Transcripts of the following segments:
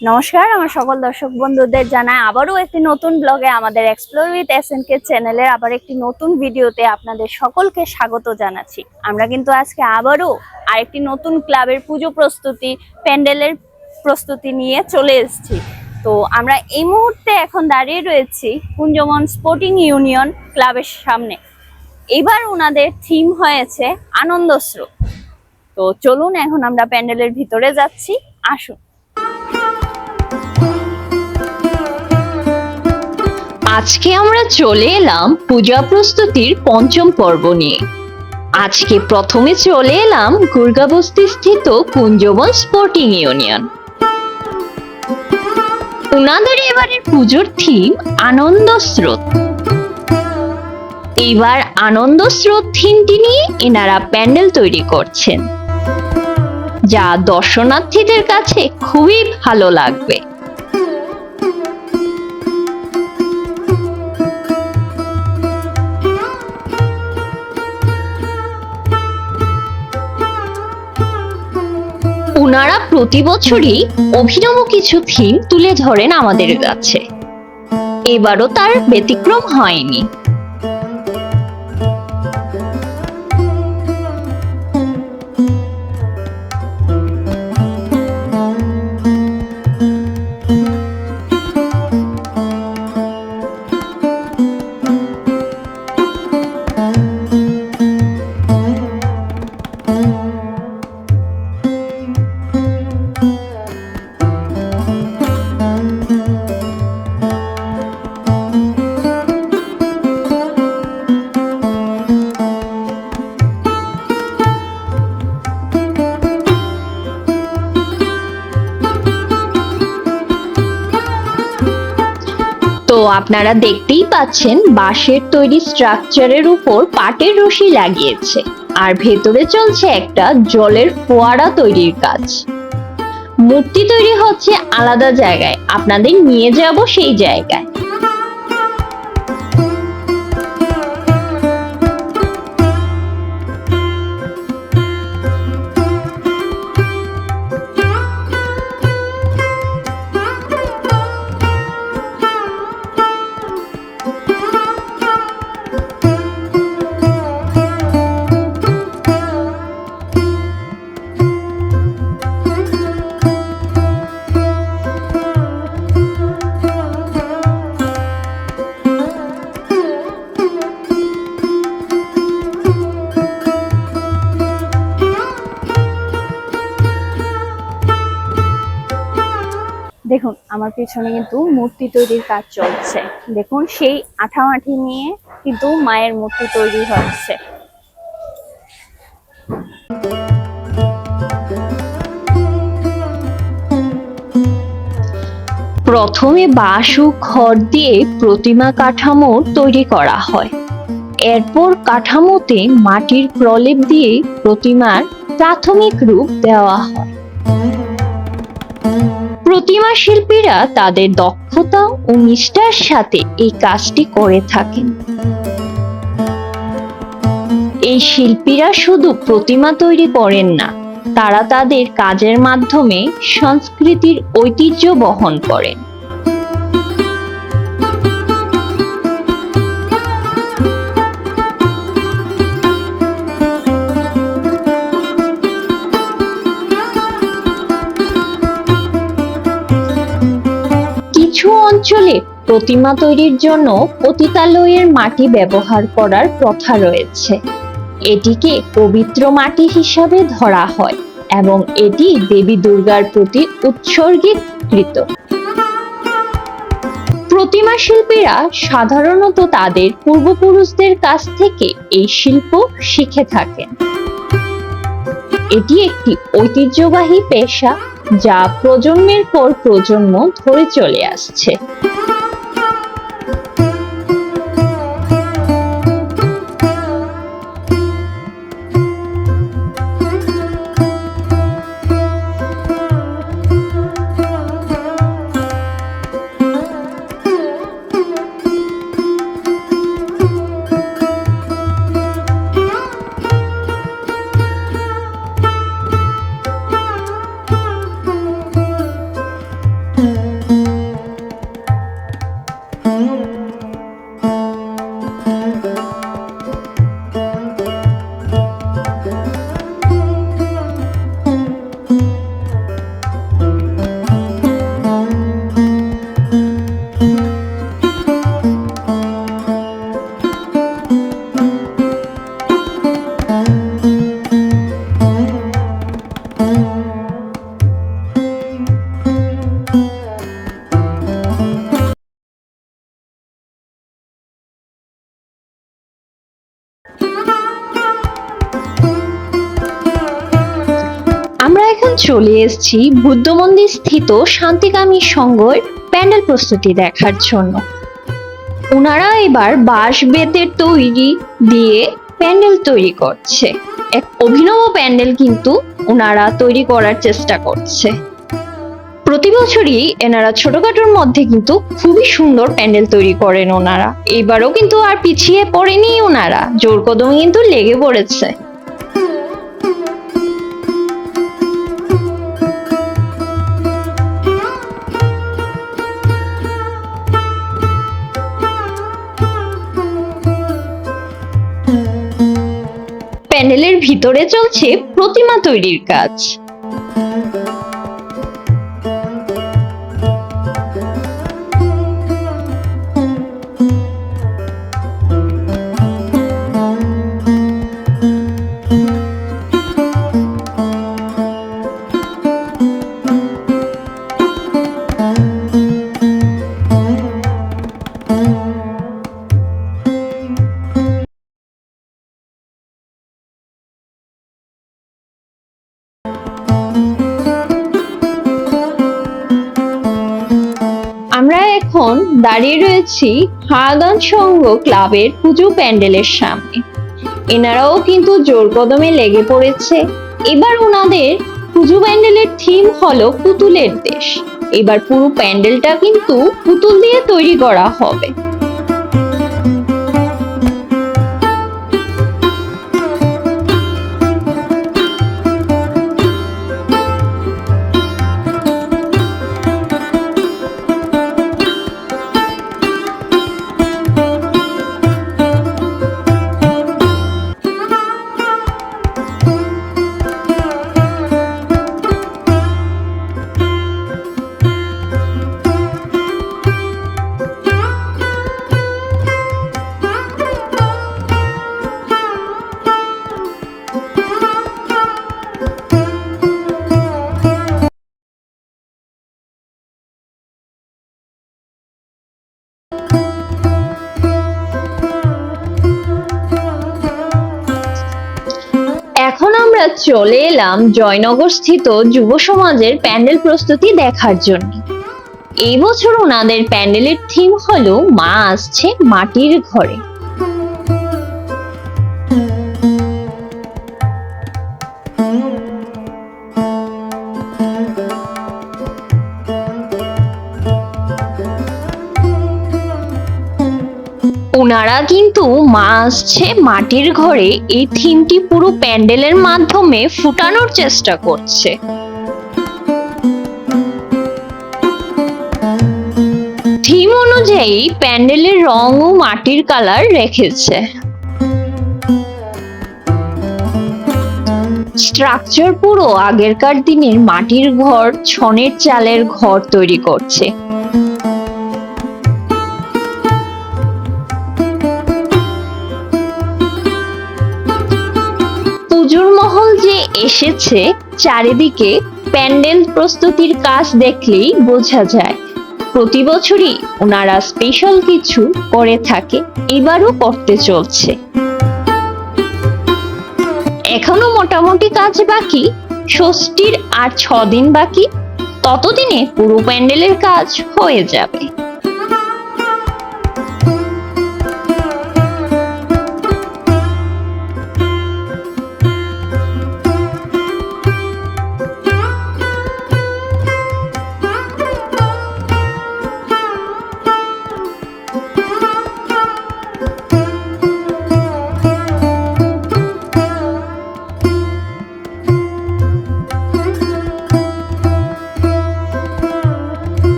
নমস্কার, আমার সকল দর্শক বন্ধুদের জানায় আবারও একটি নতুন ব্লগে আমাদের এক্সপ্লোর উইথ এসএনকে চ্যানেলের আবার একটি নতুন ভিডিওতে আপনাদের সকলকে স্বাগত জানাচ্ছি। আমরা কিন্তু আজকে আবারও আরেকটি নতুন ক্লাবের পুজো প্রস্তুতি, প্যান্ডেলের প্রস্তুতি নিয়ে চলে এসেছি। তো আমরা এই মুহূর্তে এখন দাঁড়িয়ে রয়েছি কুঞ্জমন স্পোর্টিং ইউনিয়ন ক্লাবের সামনে। এবার ওনাদের থিম হয়েছে আনন্দস্রোত তো চলুন, এখন আমরা প্যান্ডেলের ভিতরে যাচ্ছি, আসুন। আজকে আমরা চলে এলাম পূজা প্রস্তুতির পঞ্চম পর্ব নিয়ে। আজকে প্রথমে চলে এলাম গুর্গাবস্তি স্থিত কুঞ্জবন স্পোর্টিং ইউনিয়ন ওনাদের এবারের পুজোর থিম আনন্দ স্রোত। এইবার আনন্দ স্রোত থিমটি নিয়ে এনারা প্যান্ডেল তৈরি করছেন। যা দর্শনার্থীদের কাছে খুবই ভালো লাগবে। ওনারা প্রতি বছরই অভিনব কিছু থিম তুলে ধরেন আমাদের কাছে। এবারও তার ব্যতিক্রম হয়নি। আপনারা দেখতেই পাচ্ছেন বাঁশের তৈরি স্ট্রাকচারের উপর পাটের রশি লাগিয়েছে। আর ভেতরে চলছে একটা জলের ফোয়ারা তৈরির কাজ। মূর্তি তৈরি হচ্ছে আলাদা জায়গায়। আপনাদের নিয়ে যাব সেই জায়গায়। দেখুন, আমার পিছনে কিন্তু মূর্তি তৈরির কাজ চলছে। দেখুন, সেই আঠামাঠি নিয়ে কিন্তু মায়ের মূর্তি তৈরি হচ্ছে। প্রথমে বাঁশ ও খড় দিয়ে প্রতিমা কাঠামো তৈরি করা হয়। এরপর কাঠামোতে মাটির প্রলেপ দিয়ে প্রতিমার প্রাথমিক রূপ দেওয়া হয়। প্রতিমা শিল্পীরা তাদের দক্ষতা ও নিষ্ঠার সাথে এই কাজটি করে থাকেন। এই শিল্পীরা শুধু প্রতিমা তৈরি করেন না, তারা তাদের কাজের মাধ্যমে সংস্কৃতির ঐতিহ্য বহন করেন। অঞ্চলে প্রতিমা তৈরির জন্য পতিতালয়ের মাটি ব্যবহার করার প্রথা রয়েছে। এটিকে পবিত্র মাটি হিসাবে ধরা হয় এবং এটি দেবী দুর্গার প্রতি উৎসর্গীকৃত। প্রতিমা শিল্পীরা সাধারণত তাদের পূর্বপুরুষদের কাছ থেকে এই শিল্প শিখে থাকেন। এটি একটি ঐতিহ্যবাহী পেশা যা প্রজন্মের পর প্রজন্ম ধরে চলে আসছে। চলে এসেছি বুদ্ধ মন্দির স্থিত শান্তিকামী সংঘের প্যান্ডেল প্রস্তুতি দেখার জন্য। ওনারা এবার বাঁশ বেতের তৈরি দিয়ে প্যান্ডেল তৈরি করছে। এক অভিনব প্যান্ডেল কিন্তু ওনারা তৈরি করার চেষ্টা করছে। প্রতি বছরই এনারা ছোটখাটোর মধ্যে কিন্তু খুবই সুন্দর প্যান্ডেল তৈরি করেন ওনারা। এবারও কিন্তু আর পিছিয়ে পড়েনি ওনারা। জোর কদমে কিন্তু লেগে পড়েছে। প্যান্ডেলের ভিতরে চলছে প্রতিমা তৈরির কাজ। দাঁড়িয়ে রয়েছি হাগান সংঘ ক্লাবের পুজো প্যান্ডেলের সামনে। এনারাও কিন্তু জোর কদমে লেগে পড়েছে। এবার ওনাদের পুজো প্যান্ডেলের থিম হলো পুতুলের দেশ। এবার পুরো প্যান্ডেলটা কিন্তু পুতুল দিয়ে তৈরি করা হবে। চলে এলাম জয়নগর স্থিত যুব সমাজের প্যান্ডেল প্রস্তুতি দেখার জন্য। এই বছর ওনাদের প্যান্ডেলের থিম হলো, মা আসছে মাটির ঘরে। ওনারা কিন্তু মা আসছে মাটির ঘরে এই থিমটি পুরো প্যান্ডেলের মাধ্যমে ফুটানোর চেষ্টা করছে। থিম অনুযায়ী প্যান্ডেলের রং ও মাটির কালার রেখেছে। স্ট্রাকচার পুরো আগেরকার দিনের মাটির ঘর, ছনের চালের ঘর তৈরি করছে। এসেছে, চারিদিকে প্যান্ডেল প্রস্তুতির কাজ দেখলেই বোঝা যায়। প্রতি বছরই ওনারা স্পেশাল কিছু করে থাকে, এবারও করতে চলছে। এখনও মোটামুটি কাজ বাকি, ষষ্ঠীর আর ছ দিন বাকি, ততদিনে পুরো প্যান্ডেলের কাজ হয়ে যাবে।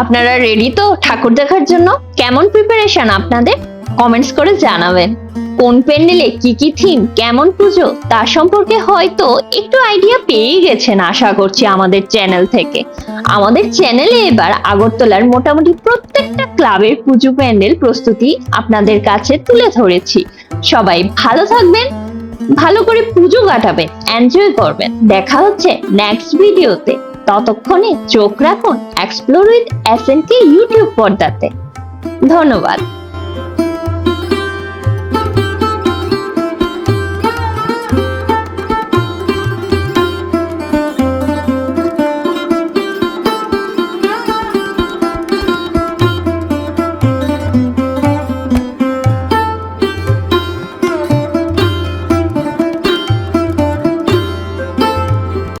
আপনারা রেডি তো ঠাকুর দেখার জন্য? কেমন প্রিপারেশন আপনাদের? কমেন্টস করে জানাবেন। কোন প্যান্ডেলে কি কি থিম কেমন পুজো তার সম্পর্কে হয়তো একটু আইডিয়া পেয়ে গেছেন আশা করছি আমাদের চ্যানেল থেকে। আমাদের চ্যানেলে এবার আগরতলার মোটামুটি প্রত্যেকটা ক্লাবের পুজো প্যান্ডেল প্রস্তুতি আপনাদের কাছে তুলে ধরেছি। সবাই ভালো থাকবেন, ভালো করে পুজো কাটাবেন এনজয় করবেন। দেখা হচ্ছে নেক্সট ভিডিওতে ততক্ষণে চোখ রাখুন এক্সপ্লোর উইথ এস ইউটিউব পর্দাতে। ধন্যবাদ।